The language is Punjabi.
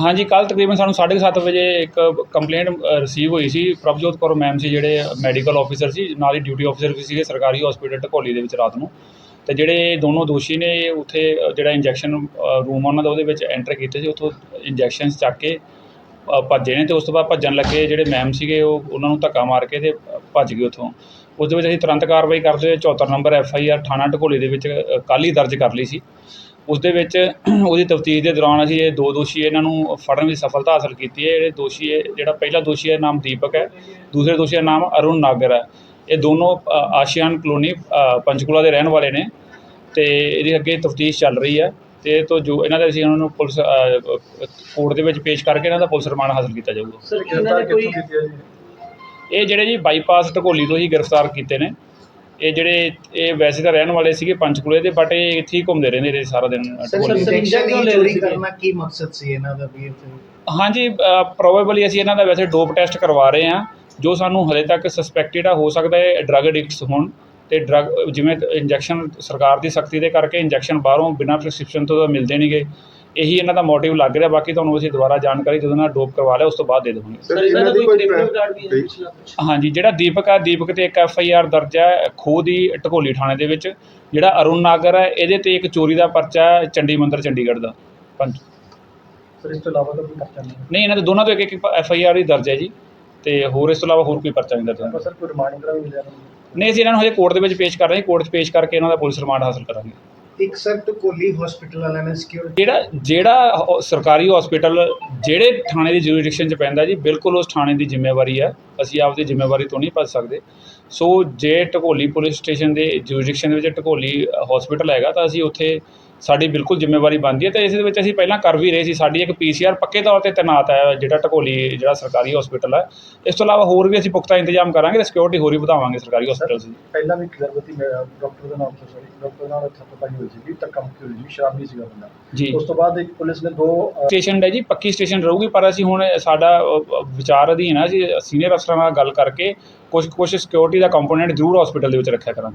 ਹਾਂਜੀ ਕੱਲ ਤਕਰੀਬਨ ਸਾਨੂੰ 7:30 ਵਜੇ ਇੱਕ ਕੰਪਲੇਂਟ ਰਿਸੀਵ ਹੋਈ ਸੀ। ਪ੍ਰਭਜੋਤ ਕੌਰ ਮੈਮ ਸੀ, ਜਿਹੜੇ ਮੈਡੀਕਲ ਆਫੀਸਰ ਸੀ, ਨਾਲ ਹੀ ਡਿਊਟੀ ਆਫੀਸਰ ਵੀ ਸੀਗੇ ਸਰਕਾਰੀ ਹਸਪੀਟਲ ਢਕੋਲੀ ਦੇ ਵਿੱਚ ਰਾਤ ਨੂੰ। ਤੇ ਜਿਹੜੇ ਦੋਨੋਂ ਦੋਸ਼ੀ ਨੇ, ਉੱਥੇ ਜਿਹੜਾ ਇੰਜੈਕਸ਼ਨ ਰੂਮ ਆ ਉਹਨਾਂ ਦਾ, ਉਹਦੇ ਵਿੱਚ ਐਂਟਰ ਕੀਤੇ ਸੀ। ਉੱਥੋਂ ਇੰਜੈਕਸ਼ਨ ਚੱਕ ਕੇ ਭੱਜੇ ਨੇ ਤੇ ਉਸ ਤੋਂ ਬਾਅਦ ਭੱਜਣ ਲੱਗੇ ਜਿਹੜੇ ਮੈਮ ਸੀਗੇ, ਉਹ ਉਹਨਾਂ ਨੂੰ ਧੱਕਾ ਮਾਰ ਕੇ ਤੇ ਭੱਜ ਗਏ ਉੱਥੋਂ। ਉਸ ਦੇ ਵਿੱਚ ਅਸੀਂ ਤੁਰੰਤ ਕਾਰਵਾਈ ਕਰਦੇ ਹੋਏ 74 ਨੰਬਰ ਐਫ ਆਈ ਆਰ ਥਾਣਾ ਢਕੋਲੀ ਦੇ ਵਿੱਚ ਕੱਲ ਹੀ ਦਰਜ ਕਰ ਲਈ ਸੀ। ਉਸ ਦੇ ਵਿੱਚ ਉਹਦੀ ਤਫਤੀਸ਼ ਦੇ ਦੌਰਾਨ ਅਸੀਂ ਇਹ ਦੋ ਦੋਸ਼ੀ ਇਹਨਾਂ ਨੂੰ ਫੜਨ ਵਿੱਚ ਸਫਲਤਾ ਹਾਸਲ ਕੀਤੀ ਹੈ। ਜਿਹੜੇ ਦੋਸ਼ੀ ਹੈ ਜਿਹੜਾ ਪਹਿਲਾ ਦੋਸ਼ੀ ਹੈ ਨਾਮ ਦੀਪਕ ਹੈ। ਦੂਸਰੇ ਦੋਸ਼ੀ ਦਾ ਨਾਮ ਅਰੁਣ ਨਾਗਰ ਹੈ। ਇਹ ਦੋਨੋਂ ਆਸ਼ੀਆਨ ਕਲੋਨੀ ਪੰਚਕੂਲਾ ਦੇ ਰਹਿਣ ਵਾਲੇ ਨੇ ਤੇ ਇਹਦੀ ਅੱਗੇ ਤਫਤੀਸ਼ ਚੱਲ ਰਹੀ ਹੈ ਤੇ ਤੋਂ ਜੋ ਇਹਨਾਂ ਦੇ ਅਸੀਂ ਉਹਨਾਂ ਨੂੰ ਪੁਲਿਸ ਕੋਰਟ ਦੇ ਵਿੱਚ ਪੇਸ਼ ਕਰਕੇ ਇਹਨਾਂ ਦਾ ਪੁਲਿਸ ਰਿਮਾਂਡ ਹਾਸਲ ਕੀਤਾ ਜਾਊਗਾ। ਇਹ ਜਿਹੜੇ ਜੀ ਬਾਈਪਾਸ ਢਕੋਲੀ ਤੋਂ ਹੀ ਗ੍ਰਿਫਤਾਰ ਕੀਤੇ ਨੇ। ਇਹ ਜਿਹੜੇ ਇਹ ਵੈਸੇ ਤਾਂ ਰਹਿਣ ਵਾਲੇ ਸੀਗੇ ਪੰਚਕੂਲੇ ਦੇ ਬਟ ਇਹ ਇੱਥੇ ਹੀ ਘੁੰਮਦੇ ਰਹਿੰਦੇ ਨੇ ਸਾਰਾ ਦਿਨ ਢਕੋਲੀ ਇੰਜੈਕਸ਼ਨ ਹੀ ਚੋਰੀ ਕਰਨਾ ਕੀ ਮਕਸਦ ਸੀ ਇਹਨਾਂ ਦਾ ਵੀ ਇੱਥੇ? ਹਾਂਜੀ ਪ੍ਰੋਬੇਬਲੀ ਅਸੀਂ ਇਹਨਾਂ ਦਾ ਵੈਸੇ ਡੋਪ ਟੈਸਟ ਕਰਵਾ ਰਹੇ ਹਾਂ ਜੋ ਸਾਨੂੰ ਹਲੇ ਤੱਕ ਸਸਪੈਕਟਡ ਆ ਹੋ ਸਕਦਾ ਹੈ ਡਰੱਗ ਐਡਿਕਟਸ ਹੋਣ ਤੇ ਡਰੱਗ ਜਿਵੇਂ ਇੰਜੈਕਸ਼ਨ ਸਰਕਾਰ ਦੀ ਸਖਤੀ ਦੇ ਕਰਕੇ ਇੰਜੈਕਸ਼ਨ ਬਾਹਰੋਂ ਬਿਨਾਂ ਪ੍ਰੈਸਕ੍ਰਿਪਸ਼ਨ ਤੋਂ ਤਾਂ ਮਿਲਦੇ ਨਹੀਂਗੇ ਇਹੀ ਇਹਨਾਂ ਦਾ ਮੋਟਿਵ ਲੱਗ ਰਿਹਾ ਬਾਕੀ ਤੁਹਾਨੂੰ ਅਸੀਂ ਦੁਬਾਰਾ ਜਾਣਕਾਰੀ ਜਦੋਂ ਨਾਲ ਡੋਪ ਕਰਵਾ ਲਿਆ ਉਸ ਤੋਂ ਬਾਅਦ ਦੇ ਦੇਵਾਂਗੇ। ਸਰ ਇਹਨਾਂ ਹਾਂਜੀ ਜਿਹੜਾ ਦੀਪਕ ਆ ਦੀਪਕ ਤੇ ਇੱਕ ਐਫ ਆਈ ਆਰ ਦਰਜ ਹੈ ਖੋਹ ਦੀ ਟਕੋਲੀ ਥਾਣੇ ਦੇ ਵਿੱਚ ਜਿਹੜਾ ਅਰੁਣ ਨਾਗਰ ਹੈ ਇਹਦੇ ਤੇ ਇੱਕ ਚੋਰੀ ਦਾ ਪਰਚਾ ਹੈ ਚੰਡੀ ਮੰਦਰ ਚੰਡੀਗੜ੍ਹ ਦਾ। ਪੰਜ ਸਰ ਇਸ ਤੋਂ ਇਲਾਵਾ ਕੋਈ ਖਰਚਾ ਨਹੀਂ ਨਹੀਂ ਇਹਨਾਂ ਦੇ ਦੋਨਾਂ ਤੋਂ ਇੱਕ ਇੱਕ ਐਫ ਆਈ ਆਰ ਹੀ ਦਰਜ ਹੈ ਜੀ ਤੇ ਹੋਰ ਇਸ ਤੋਂ ਇਲਾਵਾ ਹੋਰ ਕੋਈ ਪਰਚਾ ਨਹੀਂ ਦਰਜ ਹੋਇਆ। ਸਰ ਕੋਈ ਰਿਮਾਂਡ ਵਗੈਰਾ ਵੀ ਮਿਲਿਆ ਨਹੀਂ? ਨਹੀਂ ਅਸੀਂ ਇਹਨਾਂ ਨੂੰ ਹਜੇ ਕੋਰਟ ਦੇ ਵਿੱਚ ਪੇਸ਼ ਕਰ ਰਹੇ ਕੋਰਟ 'ਚ ਪੇਸ਼ ਕਰਕੇ ਇਹਨਾਂ ਦਾ ਪੁਲਿਸ ਰਿਮਾਂਡ ਹਾਸਲ ਕਰਾਂਗੇ। ਇੱਕ ਸਰ ਕੋਲੀ ਹਸਪੀਟਲ ਵਾਲਿਆਂ ਨੇ ਸਿਕਿਉਰਿਟੀ ਜਿਹੜਾ ਜਿਹੜਾ ਹੋ- ਸਰਕਾਰੀ ਹਸਪੀਟਲ ਜਿਹੜੇ ਥਾਣੇ ਦੀ ਜੁਰਿਡਿਕਸ਼ਨ 'ਚ ਪੈਂਦਾ ਜੀ, ਬਿਲਕੁਲ ਉਸ ਥਾਣੇ ਦੀ ਜ਼ਿੰਮੇਵਾਰੀ ਹੈ ਅਸੀਂ ਆਪਦੀ ਜ਼ਿੰਮੇਵਾਰੀ ਤੋਂ ਨਹੀਂ ਭੱਜ ਸਕਦੇ। ਸੋ ਜੇ ਢਕੋਲੀ ਪੁਲਿਸ ਸਟੇਸ਼ਨ ਦੇ ਜੁਰਿਡਿਕਸ਼ਨ ਦੇ ਵਿੱਚ ਢਕੋਲੀ ਹਸਪੀਟਲ ਹੈਗਾ, ਤਾਂ ਅਸੀਂ ਉੱਥੇ ਸਾਡੀ ਬਿਲਕੁਲ ਜ਼ਿੰਮੇਵਾਰੀ ਬਣਦੀ ਹੈ ਤੇ ਇਸ ਦੇ ਵਿੱਚ ਅਸੀਂ ਪਹਿਲਾਂ ਕਰ ਵੀ ਰਹੇ ਸੀ। ਸਾਡੀ ਇੱਕ ਪੀਸੀਆਰ ਪੱਕੇ ਤੌਰ ਤੇ ਤੈਨਾਤ ਹੈ ਜਿਹੜਾ ਢਕੋਲੀ ਜਿਹੜਾ ਸਰਕਾਰੀ ਹਸਪੀਟਲ ਹੈ। ਇਸ ਤੋਂ ਇਲਾਵਾ ਹੋਰ ਵੀ ਅਸੀਂ ਪੁਖਤਾ ਇੰਤਜ਼ਾਮ ਕਰਾਂਗੇ ਤੇ ਸਿਕਿਉਰਿਟੀ ਹੋਰ ਵੀ ਵਧਾਵਾਂਗੇ ਸਰਕਾਰੀ ਹਸਪੀਟਲ ਦੀ ਪਹਿਲਾਂ ਵੀ ਗਰਭਵਤੀ ਡਾਕਟਰ ਦਾ ਨਾਮ ਸੋਰੀ ਡਾਕਟਰ ਨਾਲ ਥੱਪਾਈ ਹੋਈ ਸੀ ਧੱਕਾ ਮੁੱਕੀ ਹੋਈ ਸੀ ਸ਼ਰਾਬੀ ਸੀਗਾ ਬੰਦਾ ਜੀ। ਉਸ ਤੋਂ ਬਾਅਦ ਇੱਕ ਪੁਲਿਸ ਨੇ ਦੋ ਸਟੇਸ਼ਨ ਹੈ ਜੀ ਪੱਕੀ ਸਟੇਸ਼ਨ ਰਹੂਗੀ ਪਰ ਅਸੀਂ ਹੁਣ ਸਾਡਾ ਵਿਚਾਰ ਅਧੀਨ ਹੈ। ਅਸੀਂ ਸੀਨੀਅਰ ਅਫਸਰਾਂ ਨਾਲ ਗੱਲ ਕਰਕੇ ਕੁਝ ਕੁਝ ਸਿਕਿਉਰਿਟੀ ਦਾ ਕੰਪੋਨੈਂਟ ਜ਼ਰੂਰ ਹਸਪੀਟਲ ਦੇ ਵਿੱਚ ਰੱਖਿਆ ਕਰਾਂਗੇ।